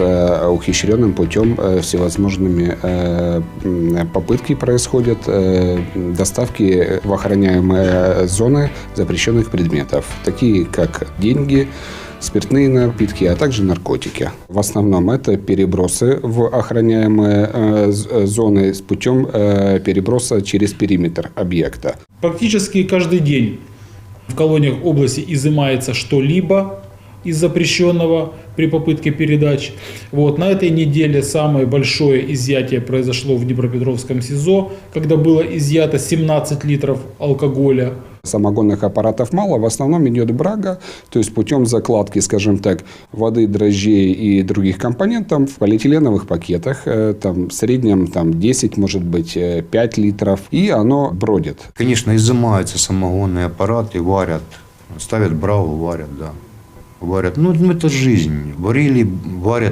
продается ухищренным путем э, всевозможными э, попытки происходят э, доставки в охраняемые зоны запрещенных предметов, такие как деньги, спиртные напитки, а также наркотики. В основном это перебросы в охраняемые зоны с путем переброса через периметр объекта. Практически каждый день в колониях области изымается что-либо из запрещенного при попытке передач. Вот. На этой неделе самое большое изъятие произошло в Днепропетровском СИЗО, когда было изъято 17 литров алкоголя. Самогонных аппаратов мало, в основном идет брага, то есть путем закладки, скажем так, воды, дрожжей и других компонентов в полиэтиленовых пакетах, э, там в среднем там 10, может быть, э, 5 литров, и оно бродит. Конечно, изымаются самогонные аппараты, варят, ставят браву, варят, да. Варят. Ну, это жизнь. Варили, варят